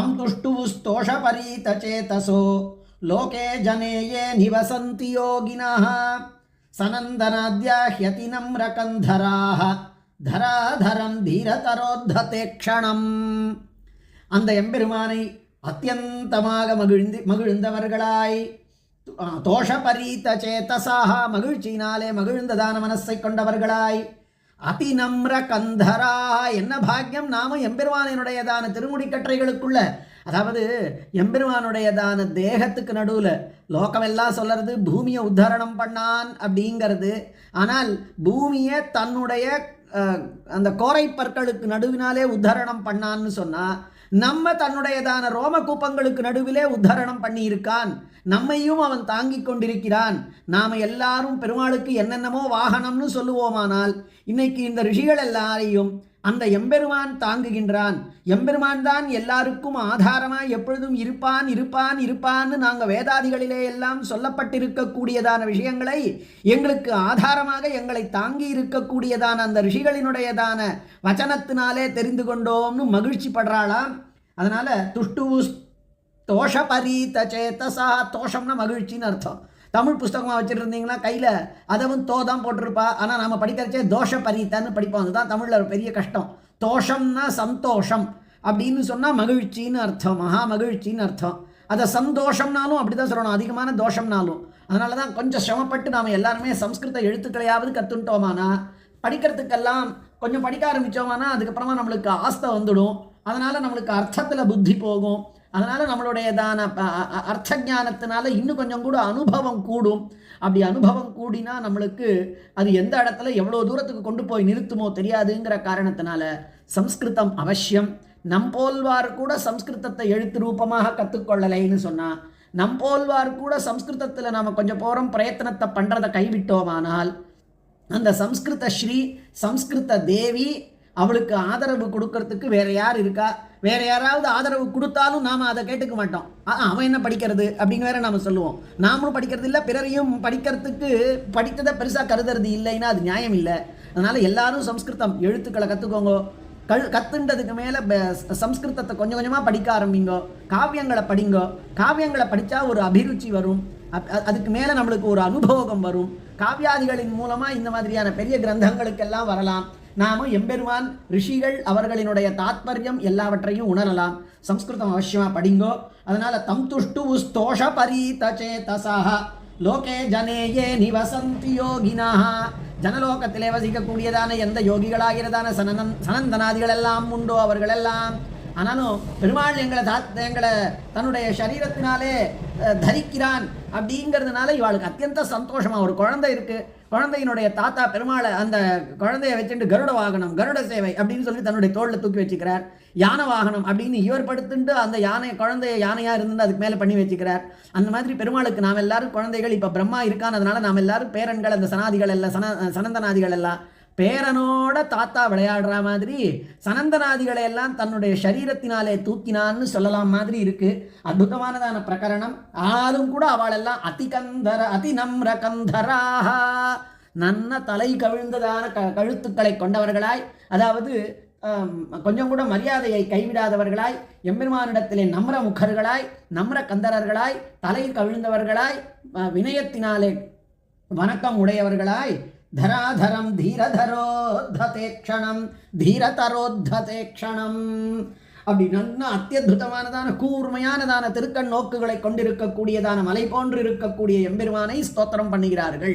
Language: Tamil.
தம் துஷ்டுவுஸ்தோஷபரீதச்சேதசோ லோகே ஜனே ये நிவசந்தி யோகினः சனந்தனாத்யா ஹ்யதி தராதரம் தீரதரோத்ததே க்ஷணம் அந்த எம்பெருமானை அத்தியந்தமாக மகிழ்ந்து மகிழ்ந்தவர்களாய் தோஷபரீத சேத்தசாக மகிழ்ச்சியினாலே மகிழ்ந்ததான மனசை கொண்டவர்களாய் அதிநம்ர கந்தரா என்ன பாக்கியம்? நாம எம்பெருமானினுடையதான திருமுடிக்கற்றைகளுக்குள்ள அதாவது எம்பெருமானுடையதான தேகத்துக்கு நடுவில் லோகமெல்லாம் சொல்றது பூமியை உத்தரணம் பண்ணான் அப்படிங்கிறது. ஆனால் பூமியை தன்னுடைய அந்த கோரை பற்களுக்கு நடுவினாலே உத்தரணம் பண்ணான்னு சொன்னால் நம்ம தன்னுடையதான ரோம கூப்பங்களுக்கு நடுவிலே உத்தரணம் பண்ணியிருக்கான். நம்மையும் அவன் தாங்கிக் கொண்டிருக்கிறான். நாம் எல்லாரும் பெருமாளுக்கு என்னென்னமோ வாகனம்னு சொல்லுவோமானால் இன்னைக்கு இந்த ரிஷிகள் எல்லாரையும் அந்த எம்பெருமான் தாங்குகின்றான். எம்பெருமான் தான் எல்லாருக்கும் ஆதாரமாய் எப்பொழுதும் இருப்பான் இருப்பான் இருப்பான்னு நாங்கள் வேதாதிகளிலே எல்லாம் சொல்லப்பட்டிருக்கக்கூடியதான விஷயங்களை எங்களுக்கு ஆதாரமாக எங்களை தாங்கி இருக்கக்கூடியதான அந்த ரிஷிகளினுடையதான வச்சனத்தினாலே தெரிந்து கொண்டோம்னு மகிழ்ச்சி படுறாளாம் அதனால துஷ்டுவு தோஷபரீத சேத்தசா தோஷம்னா மகிழ்ச்சின்னு அர்த்தம். தமிழ் புஸ்தகமாக வச்சுருந்தீங்கன்னா கையில் அதவும் தோ தான் போட்டிருப்பா. ஆனால் நம்ம படிக்கிறச்சே தோஷ பரீத்தான்னு படிப்போம். அதுதான் தமிழில் ஒரு பெரிய கஷ்டம். தோஷம்னா சந்தோஷம் அப்படின்னு சொன்னால் மகிழ்ச்சின்னு அர்த்தம். மகா மகிழ்ச்சின்னு அர்த்தம். அதை சந்தோஷம்னாலும் அப்படி தான் சொல்லணும். அதிகமான தோஷம்னாலும். அதனால தான் கொஞ்சம் சிரமப்பட்டு நாம் எல்லாருமே சம்ஸ்கிருத எழுத்துக்களையாவது கற்றுட்டோமானா படிக்கிறதுக்கெல்லாம் கொஞ்சம் படிக்க ஆரம்பித்தோமானா அதுக்கப்புறமா நம்மளுக்கு ஆஸ்தை வந்துடும். அதனால் நம்மளுக்கு அர்த்தத்தில் புத்தி போகும். அதனால் நம்மளுடையதான அர்த்த ஜானத்தினால இன்னும் கொஞ்சம் கூட அனுபவம் கூடும். அப்படி அனுபவம் கூடினா நம்மளுக்கு அது எந்த இடத்துல எவ்வளோ தூரத்துக்கு கொண்டு போய் நிறுத்துமோ தெரியாதுங்கிற காரணத்தினால சம்ஸ்கிருதம் அவசியம். நம் போல்வார் கூட சம்ஸ்கிருதத்தை எழுத்து ரூபமாக கற்றுக்கொள்ளலைன்னு சொன்னால் நம் போல்வார் கூட சம்ஸ்கிருதத்தில் நாம் கொஞ்சம் போகிறோம் பிரயத்தனத்தை பண்ணுறதை கைவிட்டோமானால் அந்த சம்ஸ்கிருத ஸ்ரீ சம்ஸ்கிருத தேவி அவளுக்கு ஆதரவு கொடுக்கறதுக்கு வேற யார் இருக்கா? வேற யாராவது ஆதரவு கொடுத்தாலும் நாம் அதை கேட்டுக்க மாட்டோம். அவன் என்ன படிக்கிறது? அப்படிங்க வேற நாம் சொல்லுவோம். நாமளும் படிக்கிறது இல்லை பிறரையும் படிக்கிறதுக்கு படித்ததை பெருசாக கருதுறது இல்லைன்னா அது நியாயம் இல்லை. அதனால எல்லாரும் சம்ஸ்கிருதம் எழுத்துக்களை கற்றுக்கோங்க கல் கத்துன்றதுக்கு மேலே சம்ஸ்கிருதத்தை கொஞ்சம் கொஞ்சமாக படிக்க ஆரம்பிங்கோ. காவியங்களை படிங்கோ. காவியங்களை படித்தா ஒரு அபிருச்சி வரும். அப்- அதுக்கு மேலே நம்மளுக்கு ஒரு அனுபவம் வரும். காவியாதிகளின் மூலமாக இந்த மாதிரியான பெரிய கிரந்தங்களுக்கெல்லாம் வரலாம். நாமும் எம்பெருமான் ரிஷிகள் அவர்களினுடைய தாத்பரியம் எல்லாவற்றையும் உணரலாம். சம்ஸ்கிருதம் அவசியமாக படிங்கோ. அதனால தம் துஷ்டு உஸ்தோஷ பரீத சேதசாக லோகே ஜனேயே நிவசந்தி யோகினாக ஜனலோகத்திலே வசிக்கக்கூடியதான எந்த யோகிகளாகிறதான சனநன் சனந்தனாதிகள் எல்லாம் உண்டோ அவர்களெல்லாம்? ஆனாலும் பெருமாள் எங்களை தா எங்களை தன்னுடைய சரீரத்தினாலே தரிக்கிறான் அப்படிங்கிறதுனால இவாளுக்கு அத்தியந்த சந்தோஷமாக ஒரு குழந்தை இருக்குது குழந்தையினுடைய தாத்தா பெருமாளை அந்த குழந்தைய வச்சுட்டு கருட வாகனம் கருட சேவை அப்படின்னு சொல்லி தன்னுடைய தோளில் தூக்கி வச்சுக்கிறார். யானை வாகனம் அப்படின்னு இவர் படுத்துட்டு அந்த யானை குழந்தைய யானையாக இருந்து அதுக்கு மேலே பண்ணி வச்சுக்கிறார். அந்த மாதிரி பெருமாளுக்கு நாம் எல்லாரும் குழந்தைகள் இப்போ பிரம்மா இருக்கானதுனால அதனால நாம் எல்லாரும் பேரன்கள் அந்த சனாதிகள் எல்லாம் சன சனந்தனாதிகள் எல்லாம் பேரனோட தாத்தா விளையாடுற மாதிரி சனந்தனாதிகளை எல்லாம் தன்னுடைய சரீரத்தினாலே தூக்கினான்னு சொல்லலாம் மாதிரி இருக்கு. அற்புதமானதான பிரகரணம். ஆளும் கூட அவளெல்லாம் அதிகந்தர அதிநம்ர கந்தராக நன்ன தலை கவிழ்ந்ததான க கழுத்துக்களை கொண்டவர்களாய் அதாவது கொஞ்சம் கூட மரியாதையை கைவிடாதவர்களாய் எம்பெருமானிடத்திலே நம்ர முகர்களாய் நம்ர கந்தரர்களாய் தலை கவிழ்ந்தவர்களாய் வினயத்தினாலே வணக்கம் உடையவர்களாய் தராதரம் தீரதரோத்ததே க்ஷணம் தீரதரோத்ததே க்ஷணம் அப்படி நல்ல அத்தியுதமானதான கூர்மையானதான திருக்கண் நோக்குகளை கொண்டிருக்கக்கூடியதான மலை போன்று இருக்கக்கூடிய எம்பெருமானை ஸ்தோத்திரம் பண்ணுகிறார்கள்.